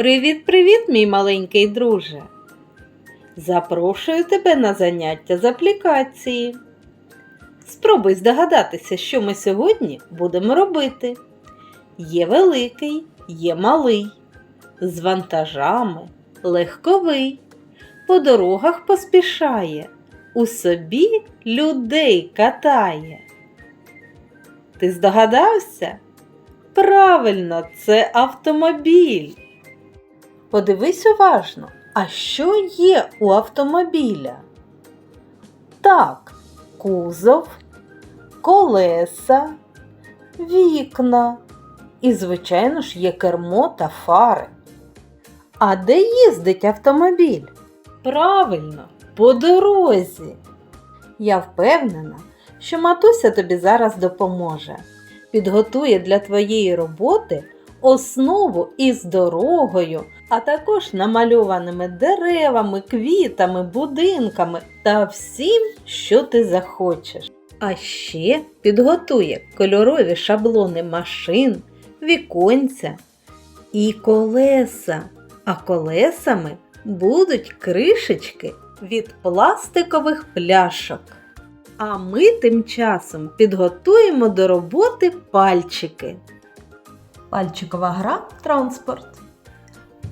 Привіт-привіт, мій маленький друже! Запрошую тебе на заняття з аплікації. Спробуй здогадатися, що ми сьогодні будемо робити. Є великий, є малий, з вантажами, легковий, по дорогах поспішає, у собі людей катає. Ти здогадався? Правильно, це автомобіль. Подивись уважно, а що є у автомобіля? Так, кузов, колеса, вікна і, звичайно ж, є кермо та фари. А де їздить автомобіль? Правильно, по дорозі. Я впевнена, що матуся тобі зараз допоможе. Підготує для твоєї роботи основу із дорогою, а також намальованими деревами, квітами, будинками та всім, що ти захочеш. А ще підготує кольорові шаблони машин, віконця і колеса. А колесами будуть кришечки від пластикових пляшок. А ми тим часом підготуємо до роботи пальчики. Пальчикова гра транспорт.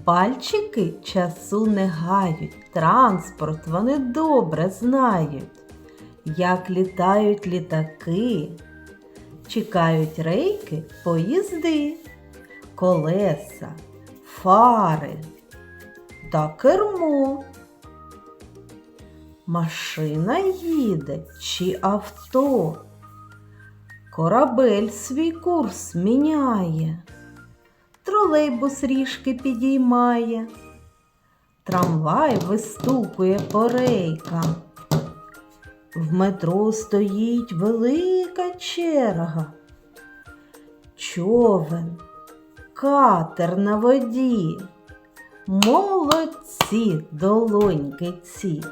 Пальчики часу не гають, транспорт вони добре знають. Як літають літаки, чекають рейки, поїзди, колеса, фари та кермо. Машина їде чи авто? Корабель свій курс міняє, тролейбус ріжки підіймає, трамвай вистукує по рейкам. В метро стоїть велика черга. Човен, катер на воді. Молодці долоньки ці.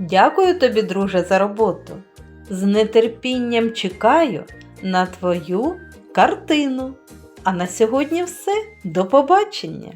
Дякую тобі, друже, за роботу. З нетерпінням чекаю на твою картину. А на сьогодні все. До побачення!